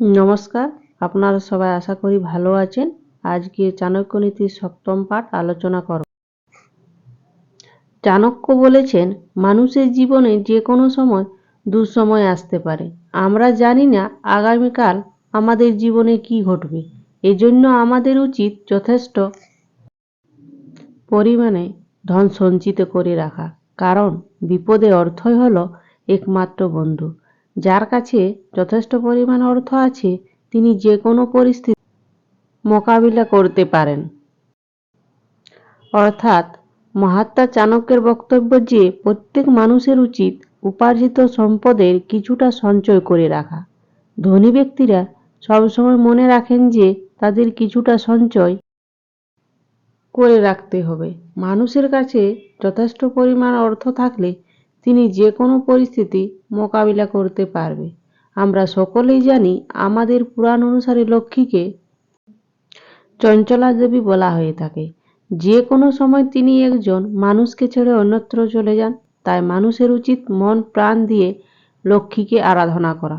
নমস্কার, আপনারা সবাই আশা করি ভালো আছেন। আজকে চাণক্যনীতির সপ্তম পাঠ আলোচনা করব। চাণক্য বলেছেন, মানুষের জীবনে যে কোনো সময় দুঃসময় আসতে পারে। আমরা জানি না আগামীকাল আমাদের জীবনে কি ঘটবে। এজন্য আমাদের উচিত যথেষ্ট পরিমাণে ধন সঞ্চিত করে রাখা। কারণ বিপদে অর্থই হলো একমাত্র বন্ধু। যার কাছে যথেষ্ট পরিমাণ অর্থ আছে, তিনি যে কোনো পরিস্থিতি মোকাবিলা করতে পারেন। অর্থাৎ, মহাত্মা চাণক্যের বক্তব্য যে প্রত্যেক মানুষের উচিত উপার্জিত সম্পদের কিছুটা সঞ্চয় করে রাখা। ধনী ব্যক্তিরা সবসময় মনে রাখেন যে তাদের কিছুটা সঞ্চয় করে রাখতে হবে। মানুষের কাছে যথেষ্ট পরিমাণ অর্থ থাকলে তিনি যে কোনো পরিস্থিতি মোকাবিলা করতে পারবে। আমরা সকলেই জানি আমাদের পুরাণ অনুসারে লক্ষ্মীকে চঞ্চলা দেবী বলা হয়ে থাকে। যে কোনো সময় তিনি একজন মানুষকে ছেড়ে অন্যত্র চলে যান, তাই মানুষের উচিত মন, প্রাণ দিয়ে লক্ষ্মীকে আরাধনা করা।